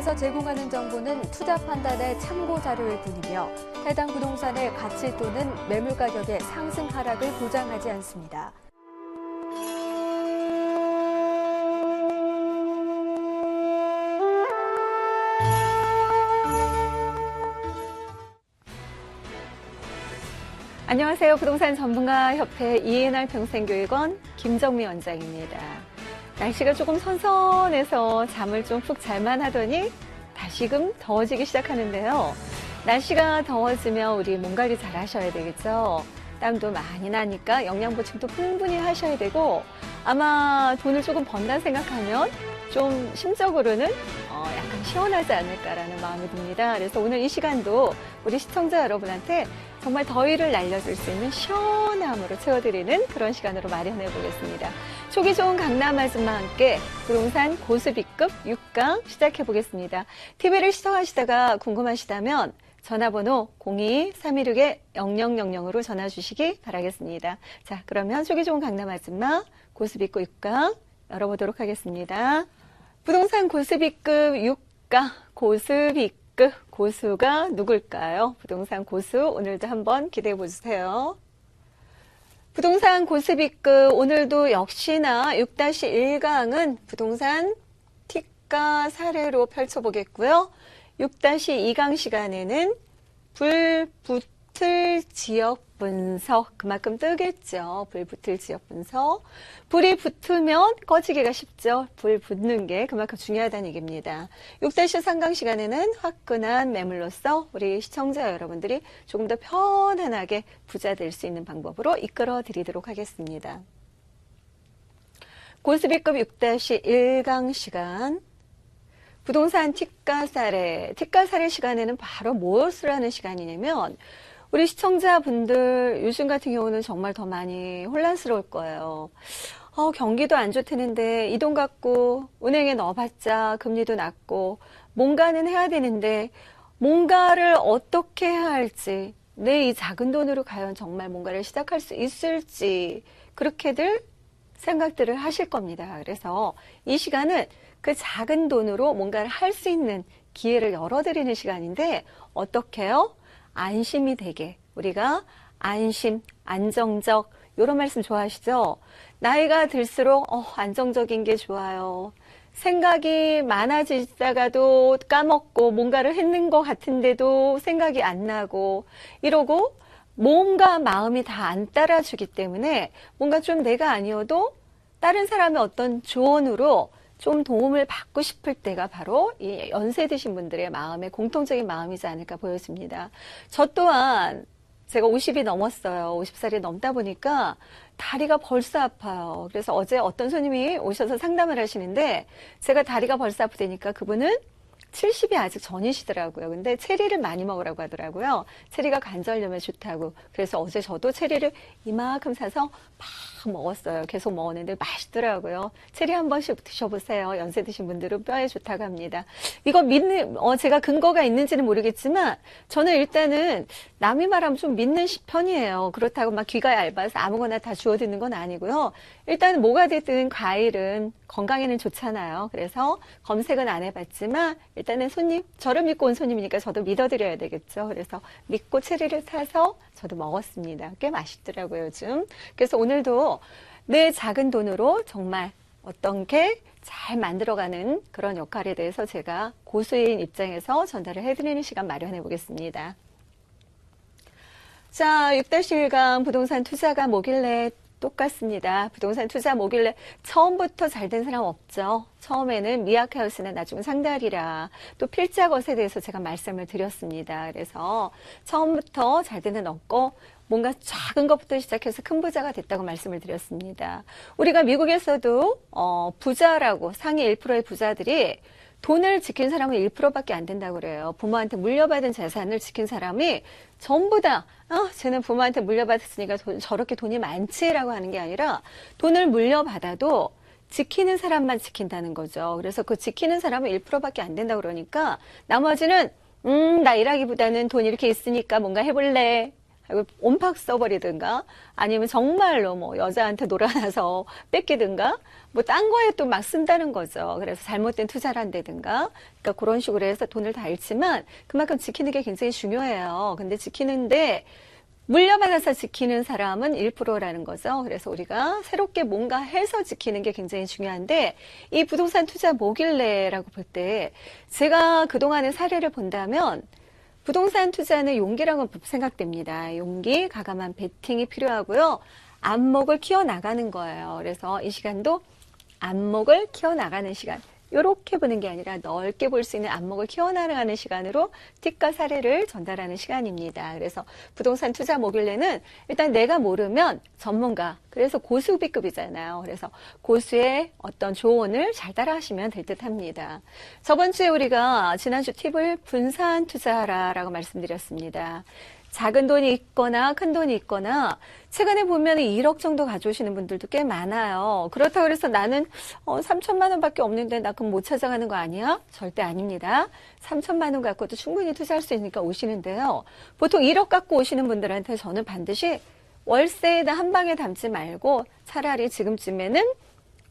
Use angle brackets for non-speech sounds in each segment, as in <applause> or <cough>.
에서 제공하는 정보는 투자 판단의 참고 자료일 뿐이며 해당 부동산의 가치 또는 매물 가격의 상승 하락을 보장하지 않습니다. 안녕하세요. 부동산 전문가 협회 이해날 평생교육원 김정미 원장입니다. 날씨가 조금 선선해서 잠을 좀 푹 잘만 하더니 다시금 더워지기 시작하는데요. 날씨가 더워지면 우리 몸 관리 잘 하셔야 되겠죠. 땀도 많이 나니까 영양 보충도 풍분히 하셔야 되고 아마 돈을 조금 번다 생각하면 좀 심적으로는 어, 약간 시원하지 않을까라는 마음이 듭니다. 그래서 오늘 이 시간도 우리 시청자 여러분한테 정말 더위를 날려줄 수 있는 시원함으로 채워드리는 그런 시간으로 마련해 보겠습니다. 초기 좋은 강남 아줌마와 함께 부동산 고수비급 6강 시작해 보겠습니다. TV를 시청하시다가 궁금하시다면 전화번호 02-316-0000으로 전화 주시기 바라겠습니다. 자, 그러면 초기 좋은 강남 아줌마 고수비급 6강 열어보도록 하겠습니다. 부동산 고수비급 6강 고수비급 고수가 누굴까요? 부동산 고수 오늘도 한번 기대해 보세요. 부동산 고수비급 오늘도 역시나 6-1강은 부동산 티가 사례로 펼쳐보겠고요. 6-2강 시간에는 불 붙을 지역 분석 그만큼 뜨겠죠. 불 붙을 지역 분석. 불이 붙으면 꺼지기가 쉽죠. 불 붙는 게 그만큼 중요하다는 얘기입니다. 6대시 상강 시간에는 화끈한 매물로서 우리 시청자 여러분들이 조금 더 편안하게 부자 될 수 있는 방법으로 이끌어 드리도록 하겠습니다. 고수비급 6-1강 시간 부동산 티가 사례, 티가 사례 시간에는 바로 무엇을 하는 시간이냐면 우리 시청자분들 요즘 같은 경우는 정말 더 많이 혼란스러울 거예요. 어, 경기도 안 좋다는데 이 돈 갖고 은행에 넣어봤자 금리도 낮고 뭔가는 해야 되는데 뭔가를 어떻게 해야 할지 내 이 작은 돈으로 과연 정말 뭔가를 시작할 수 있을지 그렇게들 생각들을 하실 겁니다. 그래서 이 시간은 그 작은 돈으로 뭔가를 할 수 있는 기회를 열어드리는 시간인데 어떻게요? 안심이 되게 우리가 안심, 안정적 이런 말씀 좋아하시죠? 나이가 들수록 어, 안정적인 게 좋아요. 생각이 많아지다가도 까먹고 뭔가를 했는 것 같은데도 생각이 안 나고 이러고 몸과 마음이 다 안 따라주기 때문에 뭔가 좀 내가 아니어도 다른 사람의 어떤 조언으로 좀 도움을 받고 싶을 때가 바로 이 연세 드신 분들의 마음의 공통적인 마음이지 않을까 보여집니다. 저 또한 제가 50이 넘었어요. 50살이 넘다 보니까 다리가 벌써 아파요. 그래서 어제 어떤 손님이 오셔서 상담을 하시는데 제가 다리가 벌써 아프다니까 그분은 70이 아직 전이시더라고요. 근데 체리를 많이 먹으라고 하더라고요. 체리가 관절염에 좋다고. 그래서 어제 저도 체리를 이만큼 사서 막 먹었어요. 계속 먹었는데 맛있더라고요. 체리 한 번씩 드셔보세요. 연세 드신 분들은 뼈에 좋다고 합니다. 이거 믿는, 어, 제가 근거가 있는지는 모르겠지만 저는 일단은 남이 말하면 좀 믿는 편이에요. 그렇다고 막 귀가 얇아서 아무거나 다 주워 듣는 건 아니고요. 일단 뭐가 됐든 과일은 건강에는 좋잖아요. 그래서 검색은 안 해봤지만 일단은 손님, 저를 믿고 온 손님이니까 저도 믿어드려야 되겠죠. 그래서 믿고 체리를 사서 저도 먹었습니다. 꽤 맛있더라고요, 요즘. 그래서 오늘도 내 작은 돈으로 정말 어떤 게 잘 만들어가는 그런 역할에 대해서 제가 고수인 입장에서 전달을 해드리는 시간 마련해 보겠습니다. 자, 6-1강 부동산 투자가 뭐길래 똑같습니다. 부동산 투자 뭐길래 처음부터 잘 된 사람 없죠. 처음에는 미약하였으나 나중은 상달이라 또 필자 것에 대해서 제가 말씀을 드렸습니다. 그래서 처음부터 잘 되는 없고 뭔가 작은 것부터 시작해서 큰 부자가 됐다고 말씀을 드렸습니다. 우리가 미국에서도 어, 부자라고 상위 1%의 부자들이 돈을 지킨 사람은 1%밖에 안 된다고 그래요. 부모한테 물려받은 재산을 지킨 사람이 전부 다, 어, 쟤는 부모한테 물려받았으니까 돈, 저렇게 돈이 많지라고 하는 게 아니라 돈을 물려받아도 지키는 사람만 지킨다는 거죠. 그래서 그 지키는 사람은 1%밖에 안 된다고 그러니까 나머지는, 음, 나 일하기보다는 돈 이렇게 있으니까 뭔가 해볼래. 온팍 써버리든가 아니면 정말로 뭐 여자한테 놀아나서 <laughs> 뺏기든가 뭐 딴 거에 또 막 쓴다는 거죠. 그래서 잘못된 투자를 한다든가 그러니까 그런 식으로 해서 돈을 다 잃지만 그만큼 지키는 게 굉장히 중요해요. 근데 지키는데 물려받아서 지키는 사람은 1%라는 거죠. 그래서 우리가 새롭게 뭔가 해서 지키는 게 굉장히 중요한데 이 부동산 투자 뭐길래라고 볼 때 제가 그동안의 사례를 본다면 부동산 투자는 용기라고 생각됩니다. 용기, 가감한 베팅이 필요하고요. 안목을 키워나가는 거예요. 그래서 이 시간도 안목을 키워나가는 시간. 이렇게 보는 게 아니라 넓게 볼 수 있는 안목을 키워나가는 시간으로 팁과 사례를 전달하는 시간입니다. 그래서 부동산 투자 모빌레는 일단 내가 모르면 전문가, 그래서 고수 B급이잖아요. 그래서 고수의 어떤 조언을 잘 따라하시면 될 듯 합니다. 저번 주에 우리가 지난주 팁을 분산 투자라라고 말씀드렸습니다. 작은 돈이 있거나 큰 돈이 있거나 최근에 보면 1억 정도 가져오시는 분들도 꽤 많아요. 그렇다고 해서 나는 어, 3천만 원밖에 없는데 나 그럼 못 찾아가는 거 아니야? 절대 아닙니다. 3천만 원 갖고도 충분히 투자할 수 있으니까 오시는데요. 보통 1억 갖고 오시는 분들한테 저는 반드시 월세에다 한 방에 담지 말고 차라리 지금쯤에는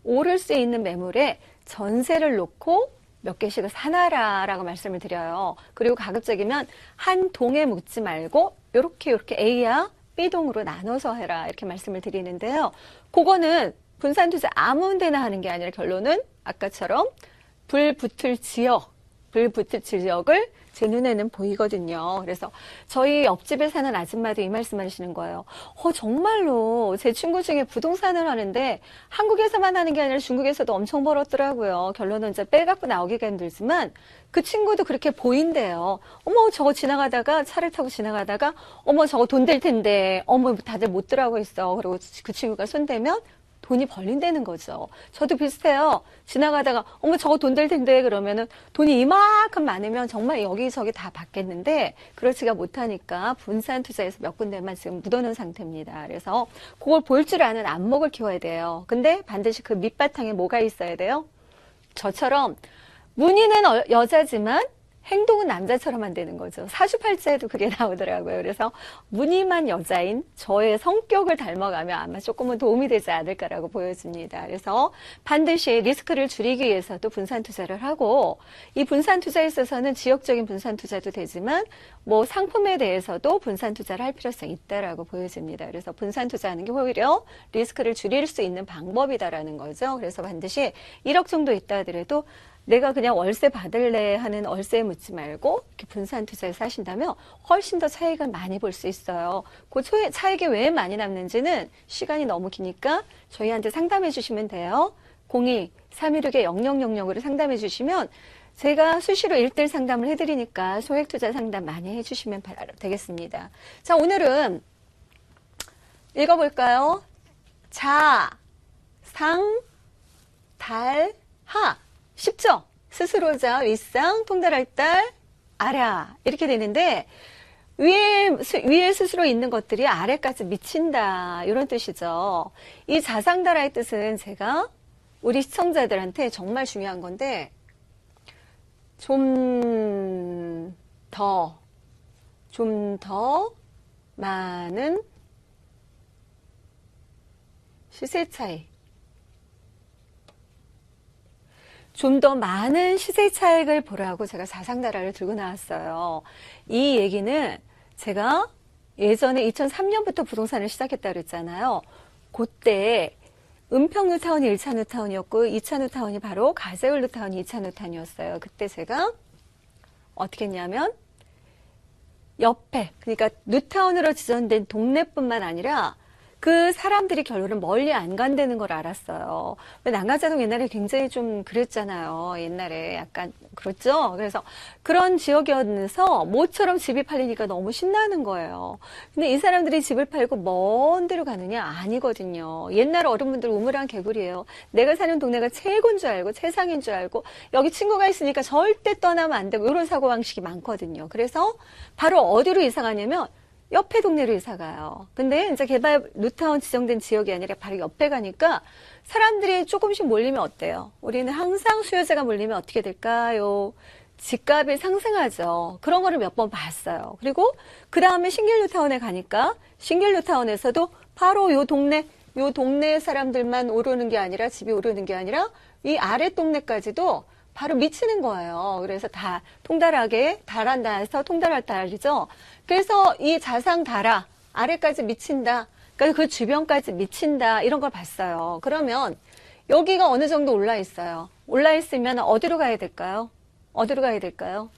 오를 수 있는 매물에 전세를 놓고 몇 개씩을 사놔라라고 말씀을 드려요. 그리고 가급적이면 한 동에 묻지 말고 요렇게 요렇게 A야 B동으로 나눠서 해라 이렇게 말씀을 드리는데요. 그거는 분산 투자 아무 데나 하는 게 아니라 결론은 아까처럼 불 붙을 지역, 불 붙을 지역을 제 눈에는 보이거든요. 그래서 저희 옆집에 사는 아줌마도 이 말씀 하시는 거예요. 어, 정말로 제 친구 중에 부동산을 하는데 한국에서만 하는 게 아니라 중국에서도 엄청 벌었더라고요. 결론은 이제 빼갖고 나오기가 힘들지만 그 친구도 그렇게 보인대요. 어머, 저거 지나가다가 차를 타고 지나가다가 어머, 저거 돈 될 텐데 어머, 다들 못 들어가고 있어. 그리고 그 친구가 손대면 돈이 벌린다는 거죠. 저도 비슷해요. 지나가다가 어머 저거 돈 될 텐데 그러면은 돈이 이만큼 많으면 정말 여기저기 다 받겠는데 그렇지가 못하니까 분산 투자에서 몇 군데만 지금 묻어놓은 상태입니다. 그래서 그걸 볼 줄 아는 안목을 키워야 돼요. 근데 반드시 그 밑바탕에 뭐가 있어야 돼요? 저처럼 문의는 어- 여자지만 행동은 남자처럼 안 되는 거죠. 사주팔자에도 그게 <laughs> 나오더라고요. 그래서 무늬만 여자인 저의 성격을 닮아가면 아마 조금은 도움이 되지 않을까라고 보여집니다. 그래서 반드시 리스크를 줄이기 위해서도 분산 투자를 하고 이 분산 투자에 있어서는 지역적인 분산 투자도 되지만 뭐 상품에 대해서도 분산 투자를 할 필요성이 있다라고 보여집니다. 그래서 분산 투자하는 게 오히려 리스크를 줄일 수 있는 방법이다라는 거죠. 그래서 반드시 1억 정도 있다 하더라도 내가 그냥 월세 받을래 하는 월세에 묻지 말고 이렇게 분산 투자해서 하신다면 훨씬 더 차익을 많이 볼 수 있어요. 그 초- 차익이 왜 많이 남는지는 시간이 너무 기니까 저희한테 상담해 주시면 돼요. 02-316-0000으로 상담해 주시면 제가 수시로 일대1 상담을 해드리니까 소액 투자 상담 많이 해주시면 바- 되겠습니다. 자, 오늘은 읽어볼까요? 자, 상, 달, 하. 쉽죠? 스스로자, 윗상, 통달할 딸, 아라. 이렇게 되는데, 위에, 스- 위에 스스로 있는 것들이 아래까지 미친다. 이런 뜻이죠. 이 자상다라의 뜻은 제가 우리 시청자들한테 정말 중요한 건데, 좀 더, 좀 더 많은 시세 차이. 좀 더 많은 시세 차익을 보라고 제가 자상다라를 들고 나왔어요. 이 얘기는 제가 예전에 2003년부터 부동산을 시작했다 그랬잖아요. 그때 은평 뉴타운이 1차 뉴타운이었고 2차 뉴타운이 바로 가세울 뉴타운이 2차 뉴타운이었어요. 그때 제가 어떻게 했냐면 옆에 그러니까 뉴타운으로 지정된 동네뿐만 아니라 그 사람들이 결론은 멀리 안 간다는 걸 알았어요. 왜 난가자동 옛날에 굉장히 좀 그랬잖아요. 옛날에 약간 그렇죠. 그래서 그런 지역이어서 모처럼 집이 팔리니까 너무 신나는 거예요. 근데 이 사람들이 집을 팔고 먼 데로 가느냐 아니거든요. 옛날 어른분들 우물한 개구리예요. 내가 사는 동네가 최고인 줄 알고 최상인 줄 알고 여기 친구가 있으니까 절대 떠나면 안 되고 이런 사고 방식이 많거든요. 그래서 바로 어디로 이사 가냐면 옆에 동네로 이사 가요. 근데 이제 개발 뉴타운 지정된 지역이 아니라 바로 옆에 가니까 사람들이 조금씩 몰리면 어때요? 우리는 항상 수요자가 몰리면 어떻게 될까요? 집값이 상승하죠. 그런 거를 몇 번 봤어요. 그리고 그 다음에 신길뉴타운에 가니까 신길뉴타운에서도 바로 요 동네 요 동네 사람들만 오르는 게 아니라 집이 오르는 게 아니라 이 아래 동네까지도 바로 미치는 거예요. 그래서 다 통달하게 달한다 해서 통달할 달이죠. 그래서 이 자상 달아 아래까지 미친다. 그러니까 그 주변까지 미친다 이런 걸 봤어요. 그러면 여기가 어느 정도 올라 있어요. 올라 있으면 어디로 가야 될까요? 어디로 가야 될까요?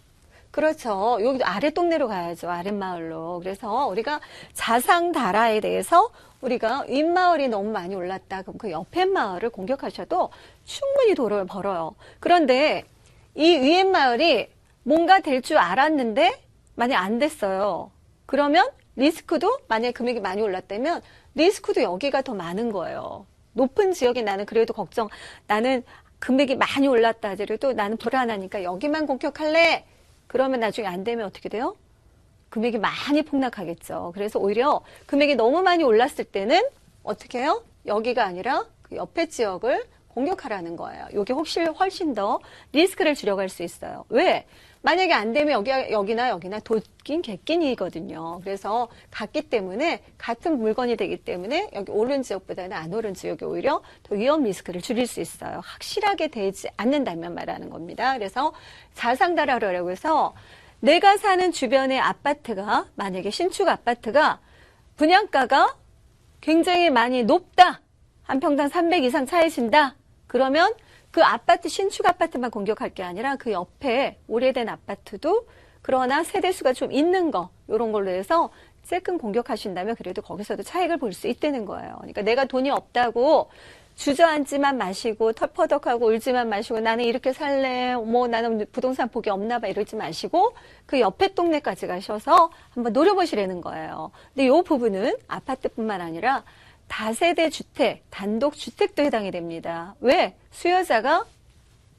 그렇죠. 여기 아래 동네로 가야죠. 아랫마을로. 그래서 우리가 자상다라에 대해서 우리가 윗마을이 너무 많이 올랐다. 그럼 그 옆에 마을을 공격하셔도 충분히 도를 벌어요. 그런데 이 위에 마을이 뭔가 될 줄 알았는데 만약 안 됐어요. 그러면 리스크도 만약에 금액이 많이 올랐다면 리스크도 여기가 더 많은 거예요. 높은 지역에 나는 그래도 걱정, 나는 금액이 많이 올랐다 하더라도 나는 불안하니까 여기만 공격할래. 그러면 나중에 안 되면 어떻게 돼요? 금액이 많이 폭락하겠죠. 그래서 오히려 금액이 너무 많이 올랐을 때는 어떻게 해요? 여기가 아니라 그 옆에 지역을 공격하라는 거예요. 이게 혹시 훨씬 더 리스크를 줄여갈 수 있어요. 왜? 만약에 안 되면 여기, 여기나 여기나 도끼인 객긴이거든요. 그래서 같기 때문에 같은 물건이 되기 때문에 여기 오른 지역보다는 안 오른 지역이 오히려 더 위험 리스크를 줄일 수 있어요. 확실하게 되지 않는다면 말하는 겁니다. 그래서 자상다라라고 해서 내가 사는 주변의 아파트가 만약에 신축 아파트가 분양가가 굉장히 많이 높다. 한 평당 300 이상 차이신다. 그러면 그 아파트 신축 아파트만 공격할 게 아니라 그 옆에 오래된 아파트도 그러나 세대수가 좀 있는 거 이런 걸로 해서 쬐끔 공격하신다면 그래도 거기서도 차익을 볼 수 있다는 거예요. 그러니까 내가 돈이 없다고 주저앉지만 마시고 털퍼덕하고 울지만 마시고 나는 이렇게 살래 뭐 나는 부동산 복이 없나 봐 이러지 마시고 그 옆에 동네까지 가셔서 한번 노려보시라는 거예요. 근데 이 부분은 아파트뿐만 아니라 다세대 주택, 단독 주택도 해당이 됩니다. 왜? 수요자가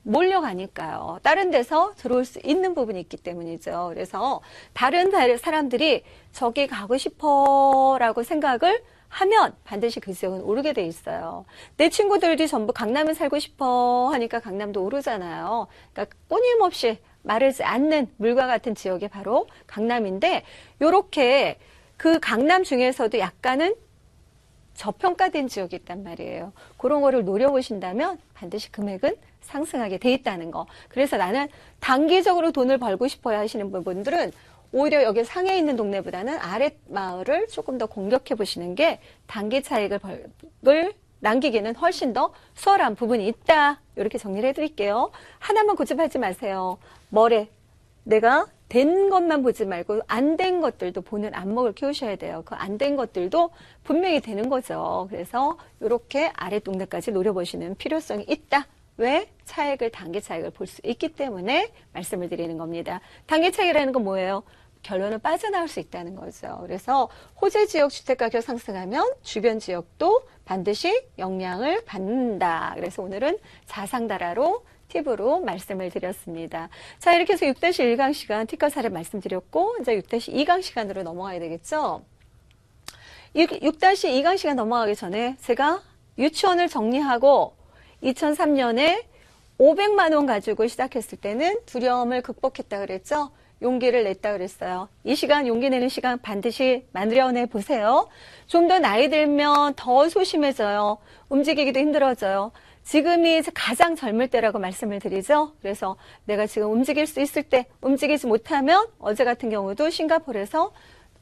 몰려가니까요. 다른 데서 들어올 수 있는 부분이 있기 때문이죠. 그래서 다른 사람들이 저기 가고 싶어라고 생각을 하면 반드시 그 지역은 오르게 돼 있어요. 내 친구들이 전부 강남에 살고 싶어 하니까 강남도 오르잖아요. 그러니까 끊임없이 마르지 않는 물과 같은 지역이 바로 강남인데 요렇게 그 강남 중에서도 약간은 저평가된 지역이 있단 말이에요. 그런 거를 노려보신다면 반드시 금액은 상승하게 돼 있다는 거. 그래서 나는 단기적으로 돈을 벌고 싶어야 하시는 분들은 오히려 여기 상해 있는 동네보다는 아랫 마을을 조금 더 공격해 보시는 게 단기 차익을 벌, 남기기는 훨씬 더 수월한 부분이 있다. 이렇게 정리를 해드릴게요. 하나만 고집하지 마세요. 뭐래? 내가 된 것만 보지 말고 안 된 것들도 보는 안목을 키우셔야 돼요. 그 안 된 것들도 분명히 되는 거죠. 그래서 이렇게 아래 동네까지 노려보시는 필요성이 있다. 왜? 차익을 단기 차익을 볼 수 있기 때문에 말씀을 드리는 겁니다. 단기 차익이라는 건 뭐예요? 결론은 빠져나올 수 있다는 거죠. 그래서 호재 지역 주택 가격 상승하면 주변 지역도 반드시 영향을 받는다. 그래서 오늘은 자상다라로 팁으로 말씀을 드렸습니다. 자, 이렇게 해서 6-1강 시간 티커 사례 말씀드렸고, 이제 6-2강 시간으로 넘어가야 되겠죠? 6-2강 시간 넘어가기 전에 제가 유치원을 정리하고 2003년에 500만 원 가지고 시작했을 때는 두려움을 극복했다 그랬죠? 용기를 냈다 그랬어요. 이 시간 용기 내는 시간 반드시 만들어내 보세요. 좀 더 나이 들면 더 소심해져요. 움직이기도 힘들어져요. 지금이 가장 젊을 때라고 말씀을 드리죠. 그래서 내가 지금 움직일 수 있을 때 움직이지 못하면 어제 같은 경우도 싱가포르에서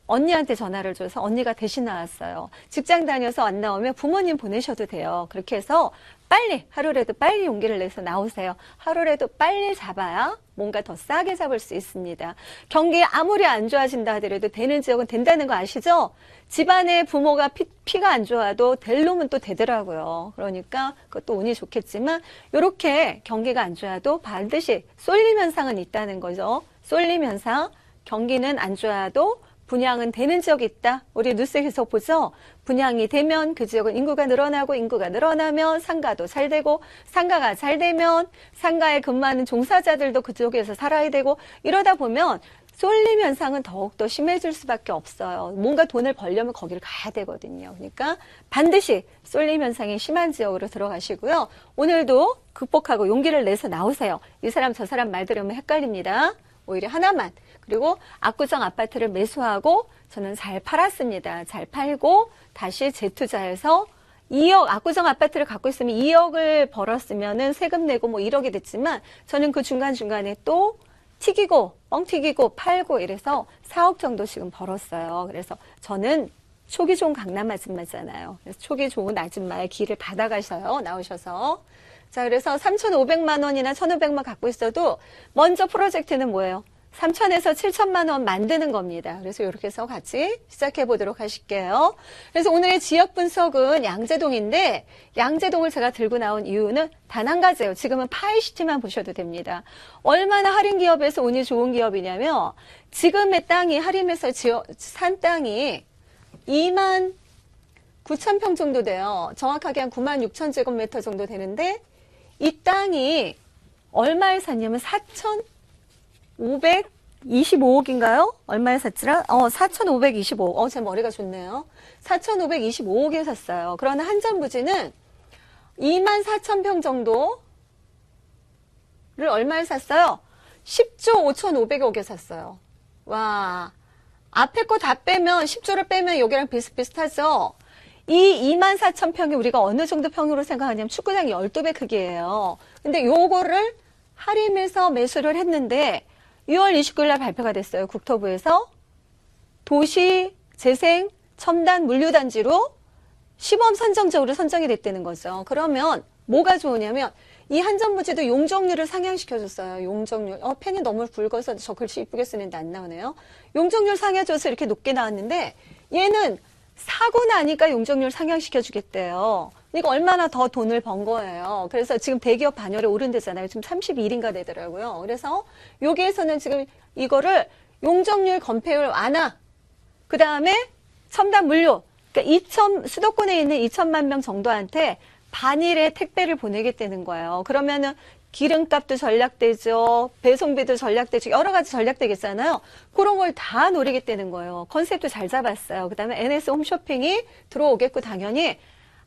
언니한테 전화를 줘서 언니가 대신 나왔어요. 직장 다녀서 안 나오면 부모님 보내셔도 돼요. 그렇게 해서 빨리 하루라도 빨리 용기를 내서 나오세요. 하루라도 빨리 잡아야 뭔가 더 싸게 잡을 수 있습니다. 경기 아무리 안 좋아진다 하더라도 되는 지역은 된다는 거 아시죠? 집안의 부모가 피, 피가 안 좋아도 될 놈은 또 되더라고요. 그러니까 그것도 운이 좋겠지만 이렇게 경기가 안 좋아도 반드시 쏠림 현상은 있다는 거죠. 쏠림 현상, 경기는 안 좋아도 분양은 되는 지역이 있다. 우리 뉴스에 계속 보죠. 분양이 되면 그 지역은 인구가 늘어나고 인구가 늘어나면 상가도 잘 되고 상가가 잘 되면 상가에 근무하는 종사자들도 그 지역에서 살아야 되고 이러다 보면 쏠림 현상은 더욱더 심해질 수밖에 없어요. 뭔가 돈을 벌려면 거기를 가야 되거든요. 그러니까 반드시 쏠림 현상이 심한 지역으로 들어가시고요. 오늘도 극복하고 용기를 내서 나오세요. 이 사람 저 사람 말 들으면 헷갈립니다. 오히려 하나만. 그리고 압구정 아파트를 매수하고 저는 잘 팔았습니다. 잘 팔고 다시 재투자해서 2억, 압구정 아파트를 갖고 있으면 2억을 벌었으면은 세금 내고 뭐 1억이 됐지만 저는 그 중간 중간에 또 튀기고, 뻥 튀기고, 팔고 이래서 4억 정도 지금 벌었어요. 그래서 저는 초기 좋은 강남 아줌마잖아요. 그래서 초기 좋은 아줌마의 길을 받아가셔요. 나오셔서. 자, 그래서 3,500만 원이나 1,500만 갖고 있어도 먼저 프로젝트는 뭐예요? 3천에서 7천만 원 만드는 겁니다. 그래서 이렇게 해서 같이 시작해 보도록 하실게요. 그래서 오늘의 지역 분석은 양재동인데 양재동을 제가 들고 나온 이유는 단 한 가지예요. 지금은 파이시티만 보셔도 됩니다. 얼마나 할인 기업에서 운이 좋은 기업이냐면 지금의 땅이 할인해서 지어, 산 땅이 2만 9천 평 정도 돼요. 정확하게 한 9만 6천 제곱미터 정도 되는데 이 땅이 얼마에 샀냐면 4천 525억인가요? 얼마에 샀지라? 어, 4,525억. 어, 제 머리가 좋네요. 4,525억에 샀어요. 그러나 한전 부지는 2만 4천 평 정도를 얼마에 샀어요? 10조 5,500억에 샀어요. 와. 앞에 거 다 빼면, 10조를 빼면 여기랑 비슷비슷하죠? 이 2만 4천 평이 우리가 어느 정도 평으로 생각하냐면 축구장 12배 크기예요. 근데 요거를 할인해서 매수를 했는데 6월 29일 날 발표가 됐어요. 국토부에서 도시 재생 첨단 물류단지로 시범 선정적으로 선정이 됐다는 거죠. 그러면 뭐가 좋으냐면 이 한전부지도 용적률을 상향시켜줬어요. 용적률. 어, 펜이 너무 굵어서 저 글씨 이쁘게 쓰는데 안 나오네요. 용적률 상향줘서 이렇게 높게 나왔는데 얘는 사고 나니까 용적률 상향시켜 주겠대요. 이거 얼마나 더 돈을 번 거예요. 그래서 지금 대기업 반열에 오른대잖아요. 지금 31인가 되더라고요. 그래서 여기에서는 지금 이거를 용적률 건폐율 완화, 그 다음에 첨단 물류, 그러니까 2천, 수도권에 있는 2천만 명 정도한테 반일의 택배를 보내겠다는 거예요. 그러면은 기름값도 전략되죠. 배송비도 전략되죠. 여러 가지 전략되겠잖아요. 그런 걸 다 노리겠다는 거예요. 컨셉도 잘 잡았어요. 그 다음에 NS 홈쇼핑이 들어오겠고 당연히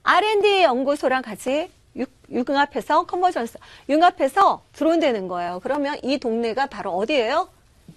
R&D 연구소랑 같이 육, 융합해서 컨버전스, 융합해서 들어온다는 거예요. 그러면 이 동네가 바로 어디예요?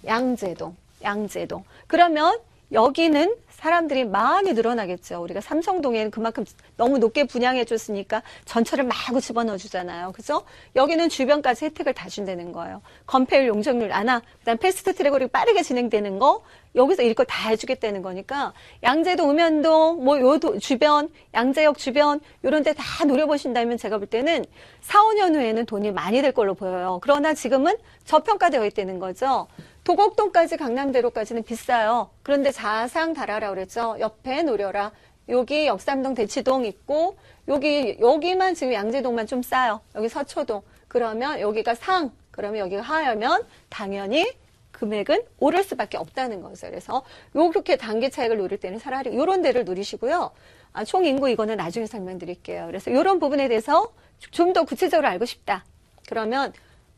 양재동, 양재동. 그러면 여기는 사람들이 많이 늘어나겠죠. 우리가 삼성동에는 그만큼 너무 높게 분양해 줬으니까 전철을 마구 집어넣어 주잖아요. 그죠? 여기는 주변까지 혜택을 다 준다는 거예요. 건폐율, 용적률 완화, 그다음 패스트 트랙으로 빠르게 진행되는 거 여기서 이거 다 해주겠다는 거니까 양재동, 음현동, 뭐 요 주변, 양재역 주변 요런 데 다 노려보신다면 제가 볼 때는 4, 5년 후에는 돈이 많이 될 걸로 보여요. 그러나 지금은 저평가되어 있다는 거죠. 도곡동까지 강남대로까지는 비싸요. 그런데 자상 달아라 그랬죠. 옆에 노려라. 여기 역삼동 대치동 있고 여기 여기만 지금 양재동만 좀 싸요. 여기 서초동. 그러면 여기가 상. 그러면 여기가 하하면 당연히 금액은 오를 수밖에 없다는 거죠. 그래서 요렇게 단기 차익을 노릴 때는 차라리 요런 데를 노리시고요. 아, 총 인구 이거는 나중에 설명드릴게요. 그래서 요런 부분에 대해서 좀 더 구체적으로 알고 싶다. 그러면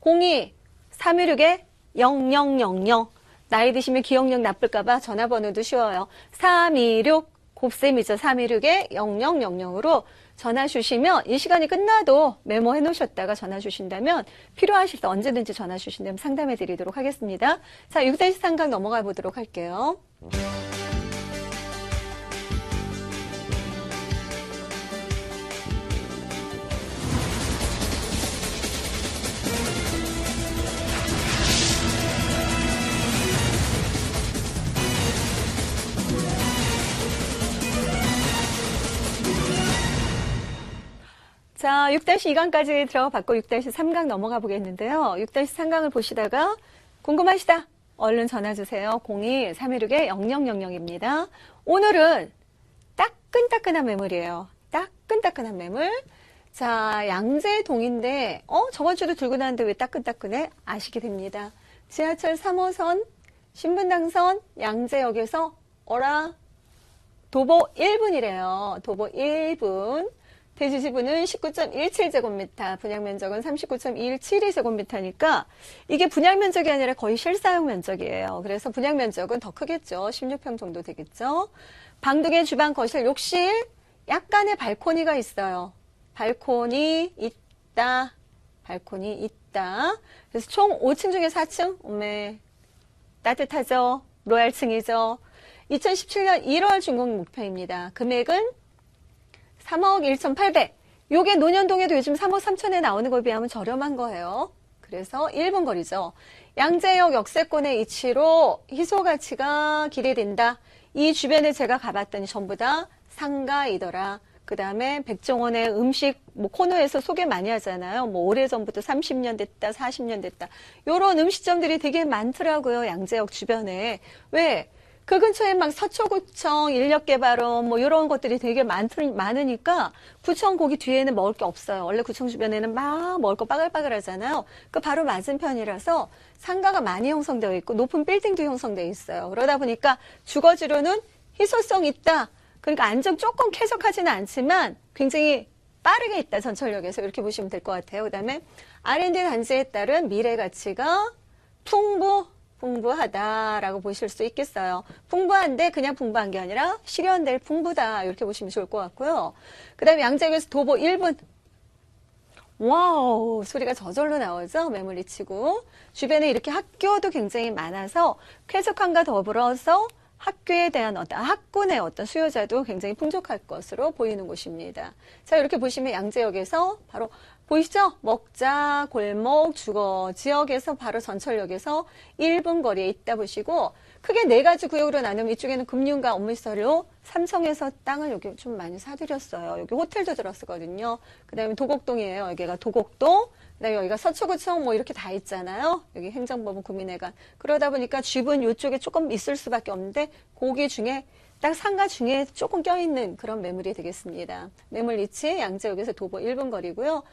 02 316에 0000 나이 드시면 기억력 나쁠까봐 전화번호도 쉬워요. 326 곱셈이죠. 316에 0000으로 전화 주시면 이 시간이 끝나도 메모해 놓으셨다가 전화 주신다면 필요하실 때 언제든지 전화 주신다면 상담해 드리도록 하겠습니다. 자, 6대시 상강 넘어가 보도록 할게요. 자, 6-2강까지 들어가 봤고 6-3강 넘어가 보겠는데요. 6-3강을 보시다가 궁금하시다. 얼른 전화 주세요. 02-316-0000입니다. 오늘은 따끈따끈한 매물이에요. 따끈따끈한 매물. 자, 양재 동인데 어, 저번 주도 들고 나왔는데 왜 따끈따끈해? 아시게 됩니다. 지하철 3호선 신분당선 양재역에서 어라? 도보 1분이래요. 도보 1분. 대지 지분은 19.17제곱미터, 분양 면적은 39.172제곱미터니까 이게 분양 면적이 아니라 거의 실사용 면적이에요. 그래서 분양 면적은 더 크겠죠. 16평 정도 되겠죠. 방둥의 주방, 거실, 욕실, 약간의 발코니가 있어요. 발코니 있다. 발코니 있다. 그래서 총 5층 중에 4층? 오메, 따뜻하죠? 로얄층이죠? 2017년 1월 준공 목표입니다. 금액은 3억 1,800. 요게 노년동에도 요즘 3억 3천에 나오는 거에 비하면 저렴한 거예요. 그래서 1번 거리죠. 양재역 역세권의 위치로 희소 가치가 기대된다. 이 주변에 제가 가봤더니 전부 다 상가이더라. 그 다음에 백종원의 음식 뭐 코너에서 소개 많이 하잖아요. 뭐 오래전부터 30년 됐다, 40년 됐다. 요런 음식점들이 되게 많더라고요. 양재역 주변에. 왜? 그 근처에 막 서초구청, 인력개발원 뭐 이런 것들이 되게 많, 많으니까 구청 거기 뒤에는 먹을 게 없어요. 원래 구청 주변에는 막 먹을 거 빠글빠글 하잖아요. 그 바로 맞은편이라서 상가가 많이 형성되어 있고 높은 빌딩도 형성되어 있어요. 그러다 보니까 주거지로는 희소성 있다. 그러니까 안정 조금 쾌적하지는 않지만 굉장히 빠르게 있다. 전철역에서 이렇게 보시면 될 것 같아요. 그 다음에 R&D 단지에 따른 미래 가치가 풍부 풍부하다라고 보실 수 있겠어요. 풍부한데 그냥 풍부한 게 아니라 실현될 풍부다 이렇게 보시면 좋을 것 같고요. 그 다음에 양재역에서 도보 1분 와우 소리가 저절로 나오죠 매물리 치고 주변에 이렇게 학교도 굉장히 많아서 쾌적함과 더불어서 학교에 대한 어떤 학군의 어떤 수요자도 굉장히 풍족할 것으로 보이는 곳입니다. 자 이렇게 보시면 양재역에서 바로 보이시죠? 먹자, 골목, 주거 지역에서 바로 전철역에서 1분 거리에 있다 보시고 크게 네 가지 구역으로 나누면 이쪽에는 금융과 업무시설로 삼성에서 땅을 여기 좀 많이 사드렸어요. 여기 호텔도 들었었거든요. 그 다음에 도곡동이에요. 여기가 도곡동. 그 다음에 여기가 서초구청 뭐 이렇게 다 있잖아요. 여기 행정법원 구민회관. 그러다 보니까 집은 이쪽에 조금 있을 수밖에 없는데 고기 중에 딱 상가 중에 조금 껴있는 그런 매물이 되겠습니다. 매물 위치 양재역에서 도보 1분 거리고요.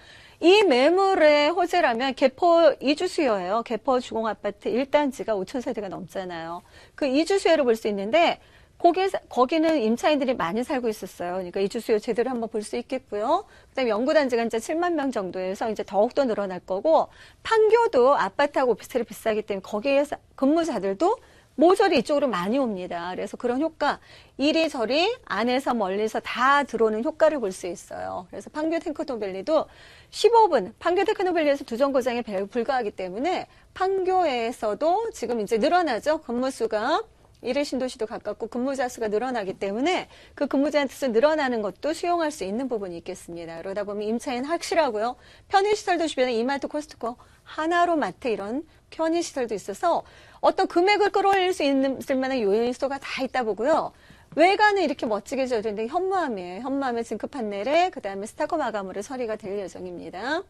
이 매물의 호재라면 개포 이주 수요예요. 개포 주공아파트 1단지가 5천 세대가 넘잖아요. 그 이주 수요를 볼 수 있는데 거기, 거기는 임차인들이 많이 살고 있었어요. 그러니까 이주 수요 제대로 한번 볼 수 있겠고요. 그다음에 연구단지가 이제 7만 명 정도에서 이제 더욱더 늘어날 거고 판교도 아파트하고 오피스텔이 비싸기 때문에 거기에서 근무자들도 모조리 이쪽으로 많이 옵니다. 그래서 그런 효과, 이리저리 안에서 멀리서 다 들어오는 효과를 볼 수 있어요. 그래서 판교 탱크노밸리도 15분, 판교 탱크노밸리에서 두 정거장에 불과하기 때문에 판교에서도 지금 이제 늘어나죠. 근무 수가. 일일 신도시도 가깝고 근무자 수가 늘어나기 때문에 그 근무자 수 늘어나는 것도 수용할 수 있는 부분이 있겠습니다. 그러다 보면 임차인 확실하고요. 편의시설도 주변에 이마트, 코스트코, 하나로 마트 이런 편의시설도 있어서 어떤 금액을 끌어올릴 수 있는 쓸만한 요인소가 다 있다 보고요. 외관은 이렇게 멋지게 지어져 있는데 현무암이에요. 현무암의 징크 판넬에 그 다음에 스타코 마감으로 처리가 될 예정입니다.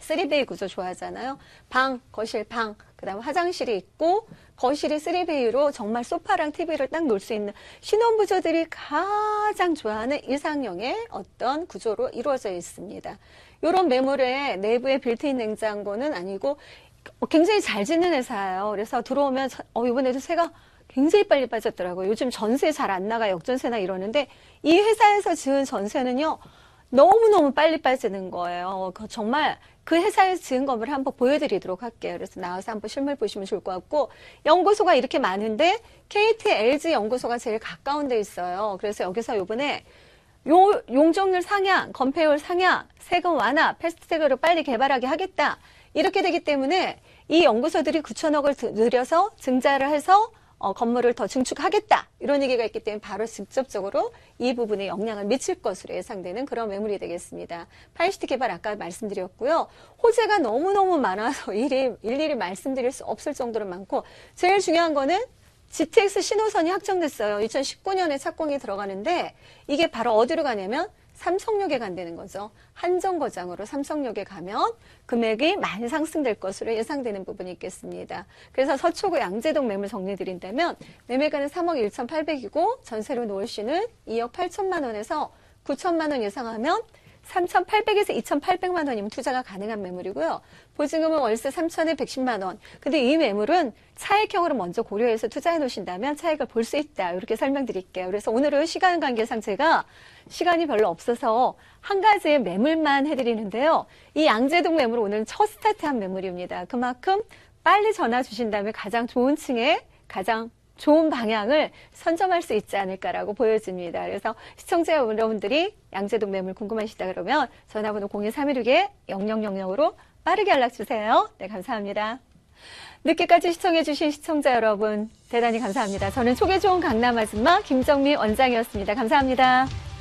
3베이 구조 좋아하잖아요. 방, 거실, 방, 그 다음에 화장실이 있고 거실이 3베이로 정말 소파랑 TV를 딱 놓을 수 있는 신혼부조들이 가장 좋아하는 이상형의 어떤 구조로 이루어져 있습니다. 이런 매물의 내부의 빌트인 냉장고는 아니고 굉장히 잘 짓는 회사예요. 그래서 들어오면 어, 이번에도 새가 굉장히 빨리 빠졌더라고요. 요즘 전세 잘 안 나가 역전세나 이러는데 이 회사에서 지은 전세는요. 너무너무 빨리 빠지는 거예요. 정말 그 회사에서 지은 건물 한번 보여드리도록 할게요. 그래서 나와서 한번 실물 보시면 좋을 것 같고 연구소가 이렇게 많은데 KT, LG 연구소가 제일 가까운 데 있어요. 그래서 여기서 요번에 요, 용적률 상향, 건폐율 상향, 세금 완화, 패스트트랙으로 빨리 개발하게 하겠다. 이렇게 되기 때문에 이 연구소들이 9천억을 들여서 증자를 해서 어, 건물을 더 증축하겠다 이런 얘기가 있기 때문에 바로 직접적으로 이 부분에 영향을 미칠 것으로 예상되는 그런 매물이 되겠습니다. 파이시티 개발 아까 말씀드렸고요. 호재가 너무너무 많아서 <laughs> 일이, 일일이 말씀드릴 수 없을 정도로 많고 제일 중요한 거는 GTX 신호선이 확정됐어요. 2019년에 착공이 들어가는데 이게 바로 어디로 가냐면 삼성역에 간다는 거죠. 한정거장으로 삼성역에 가면 금액이 많이 상승될 것으로 예상되는 부분이 있겠습니다. 그래서 서초구 양재동 매물 정리드린다면 매매가는 3억 1,800이고 전세로 놓을 시는 2억 8천만 원에서 9천만 원 예상하면 3,800에서 2,800만 원이면 투자가 가능한 매물이고요. 보증금은 월세 3천에 110만 원. 근데 이 매물은 차익형으로 먼저 고려해서 투자해 놓으신다면 차익을 볼 수 있다. 이렇게 설명드릴게요. 그래서 오늘은 시간 관계상 제가 시간이 별로 없어서 한 가지의 매물만 해드리는데요. 이 양재동 매물 오늘 첫 스타트한 매물입니다. 그만큼 빨리 전화 주신다면 가장 좋은 층에 가장 좋은 방향을 선점할 수 있지 않을까라고 보여집니다. 그래서 시청자 여러분들이 양재동 매물 궁금하시다 그러면 전화번호 02316-0000으로 빠르게 연락 주세요. 네, 감사합니다. 늦게까지 시청해주신 시청자 여러분, 대단히 감사합니다. 저는 초계 좋은 강남 아줌마 김정미 원장이었습니다. 감사합니다.